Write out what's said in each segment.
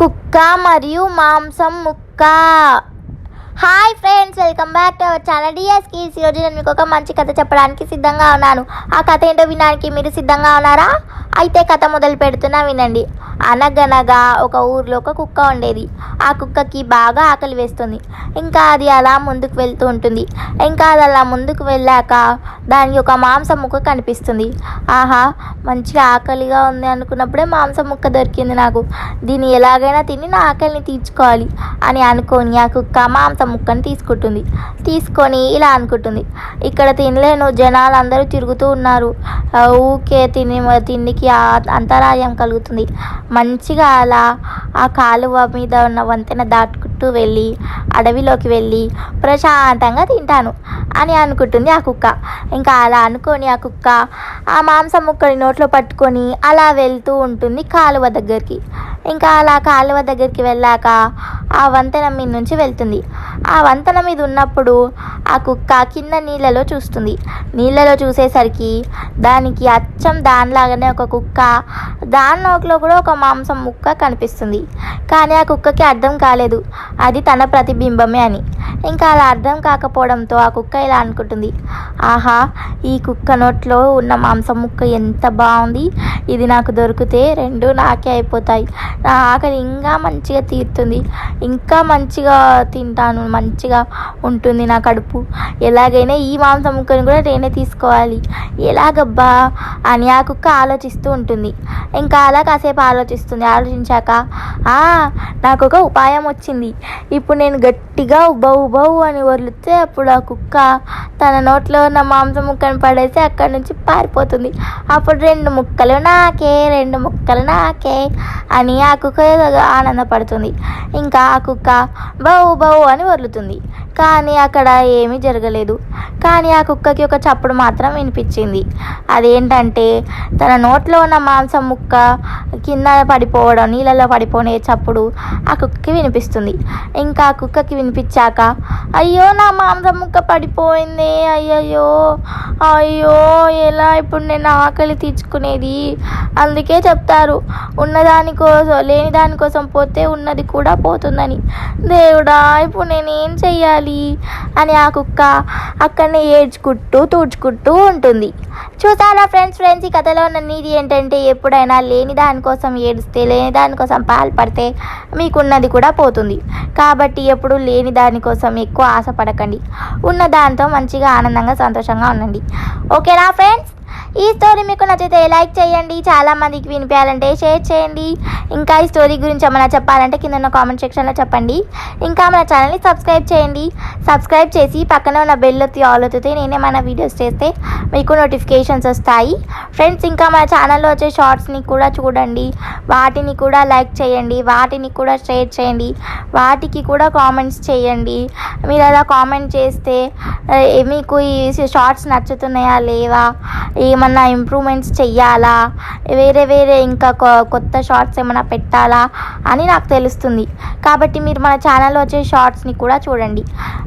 కుక్క మరియు మాంసం ముక్క. Hi friends welcome back to our channel DS kids ఈరోజు నేను మీకు ఒక మంచి కథ చెప్పడానికి సిద్ధంగా ఉన్నాను. ఆ కథ ఏంటో వినడానికి మీరు సిద్ధంగా ఉన్నారా? అయితే కథ మొదలు పెడుతున్నా వినండి. అనగనగా ఒక ఊర్లో ఒక కుక్క ఉండేది. ఆ కుక్కకి బాగా ఆకలి వేస్తుంది. ఇంకా అది అలా ముందుకు వెళ్తూ ఉంటుంది. ఇంకా అది అలా ముందుకు వెళ్ళాక దానికి ఒక మాంసం ముక్క కనిపిస్తుంది. ఆహా మంచిగా ఆకలిగా ఉంది అనుకున్నప్పుడే మాంసం ముక్క దొరికింది నాకు. దీన్ని ఎలాగైనా తిని నా ఆకలిని తీర్చుకోవాలి అని అనుకొని ఆ కుక్క మాంసం ముక్కని తీసుకుంటుంది. తీసుకొని ఇలా అనుకుంటుంది. ఇక్కడ తినలేను జనాలు అందరూ తిరుగుతూ ఉన్నారు. ఊకే తిని తిండికి అంతరాయం కలుగుతుంది. మంచిగా అలా ఆ కాలువ మీద ఉన్న వంతెన దాటుకుంటూ వెళ్ళి అడవిలోకి వెళ్ళి ప్రశాంతంగా తింటాను అని అనుకుంటుంది ఆ కుక్క. ఇంకా అలా అనుకొని ఆ కుక్క ఆ మాంసం ముక్కని నోట్లో పట్టుకొని అలా వెళ్తూ ఉంటుంది కాలువ దగ్గరికి. ఇంకా అలా కాలువ దగ్గరికి వెళ్ళాక ఆ వంతెన మీద నుంచి వెళ్తుంది. ఆ వంతెన మీద ఉన్నప్పుడు ఆ కుక్క కింద నీళ్ళలో చూస్తుంది. నీళ్ళలో చూసేసరికి దానికి అచ్చం దానిలాగానే ఒక కుక్క దాని నోట్లో కూడా ఒక మాంసం ముక్క కనిపిస్తుంది. కానీ ఆ కుక్కకి అర్థం కాలేదు. అది తన ప్రతిబింబమే అని. ఇంకా అలా అర్థం కాకపోవడంతో ఆ కుక్క ఇలా అనుకుంటుంది. ఆహా ఈ కుక్క నోట్లో ఉన్న మాంసం ముక్క ఎంత బాగుంది. ఇది నాకు దొరికితే రెండు నాకే అయిపోతాయి. నా ఆకలి ఇంకా మంచిగా తీరుతుంది. ఇంకా మంచిగా తింటాను మంచిగా ఉంటుంది నా కడుపు. ఎలాగైనా ఈ మాంసం ముక్కని కూడా నేనే తీసుకోవాలి. ఎలాగబ్బా? అని ఆ కుక్క ఆలోచిస్తూ ఉంటుంది. ఇంకా అలా కాసేపు ఆలోచిస్తుంది. ఆలోచించాక నాకు ఒక ఉపాయం వచ్చింది. ఇప్పుడు నేను గట్టిగా ఉబ్బవు ఉబ్బవు అని వదిలితే అప్పుడు ఆ కుక్క తన నోట్లో ఉన్న మాంసం ముక్కను పడేసి అక్కడి నుంచి పారిపోతుంది. అప్పుడు రెండు ముక్కలు నాకే రెండు ముక్కలు నాకే అని ఆ కుక్క ఆనందపడుతుంది. ఇంకా ఆ కుక్క బౌ బౌ అని వదులుతుంది కానీ అక్కడ ఏమీ జరగలేదు. కానీ ఆ కుక్కకి ఒక చప్పుడు మాత్రం వినిపించింది. అదేంటంటే తన నోట్లో ఉన్న మాంసం ముక్క కింద పడిపోవడం నీళ్ళలో పడిపోనే చప్పుడు ఆ కుక్కకి వినిపిస్తుంది. ఇంకా ఆ కుక్కకి వినిపించాక అయ్యో నా మాంసం ముక్క పడిపోయింది. అయ్యయ్యో అయ్యో ఎలా ఇప్పుడు నేను ఆకలి తీర్చుకునేది? అందుకే చెప్తారు ఉన్నదానికోసం లేని దానికోసం పోతే ఉన్నది కూడా పోతుందని. దేవుడా ఇప్పుడు నేను ఏం చెయ్యాలి? అని ఆ కుక్క అక్కడనే ఏడ్చుకుంటూ తూడ్చుకుంటూ ఉంటుంది. చూసారా ఫ్రెండ్స్ ఫ్రెండ్స్ ఈ కథలో ఉన్న నీది ఏంటంటే ఎప్పుడైనా లేని దానికోసం ఏడిస్తే లేని దానికోసం పాల్పడితే మీకున్నది కూడా పోతుంది. కాబట్టి ఎప్పుడు లేని దానికోసం ఎక్కువ ఆశపడకండి. ఉన్న దాంతో మంచిగా ఆనందంగా సంతోషంగా ఉండండి. ఓకేనా ఫ్రెండ్స్? ఈ స్టోరీ మీకు నచ్చితే లైక్ చేయండి. చాలా మందికి వినిపించాలంటే షేర్ చేయండి. ఇంకా ఈ స్టోరీ గురించి ఏమైనా చెప్పాలంటే కింద ఉన్న కామెంట్ సెక్షన్లో చెప్పండి. ఇంకా మన ఛానల్ని సబ్స్క్రైబ్ చేయండి. సబ్స్క్రైబ్ చేసి పక్కన ఉన్న బెల్ ఆల్ అవుతుంది నేనే మన వీడియోస్ చేస్తే మీకు నోటిఫికేషన్స్ వస్తాయి. ఫ్రెండ్స్ ఇంకా మన ఛానల్లో వచ్చే షార్ట్స్ని కూడా చూడండి. వాటిని కూడా లైక్ చేయండి. వాటిని కూడా షేర్ చేయండి. వాటికి కూడా కామెంట్స్ చేయండి. మీరు అలా కామెంట్ చేస్తే మీకు ఈ షార్ట్స్ నచ్చుతున్నాయా లేవా? ఏమన్నా ఇంప్రూవ్మెంట్స్ చెయ్యాలా? వేరే వేరే ఇంకా కొ- కొత్త షార్ట్స్ ఏమైనా పెట్టాలా అని నాకు తెలుస్తుంది. కాబట్టి మీరు మన ఛానల్లో వచ్చే షార్ట్స్ని కూడా చూడండి.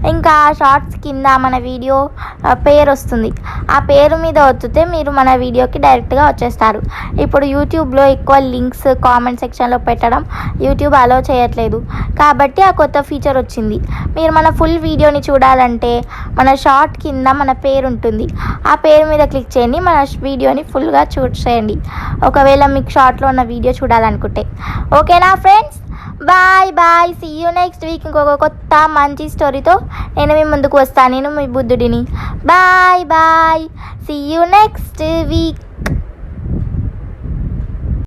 ఇంకా ఆ షార్ట్స్ కింద మన వీడియో పేరు వస్తుంది. ఆ పేరు మీద వచ్చితే మీరు మన వీడియోకి డైరెక్ట్గా వచ్చేస్తారు. ఇప్పుడు యూట్యూబ్లో ఎక్కువ లింక్స్ కామెంట్ సెక్షన్లో పెట్టడం యూట్యూబ్ అలో చేయట్లేదు. కాబట్టి ఆ కొత్త ఫీచర్ వచ్చింది. మీరు మన ఫుల్ వీడియోని చూడాలంటే మన షార్ట్ కింద మన పేరు ఉంటుంది. ఆ పేరు మీద క్లిక్ చేయండి. మన వీడియోని ఫుల్గా చూసేయండి ఒకవేళ మీకు షార్ట్లో ఉన్న వీడియో చూడాలనుకుంటే. ఓకేనా friends? Bye bye. See you next week ఇంకొక కొత్త మంచి స్టోరీతో నేను మీ ముందుకు వస్తాను. నేను మీ బుద్ధుడిని. Bye bye. See you next week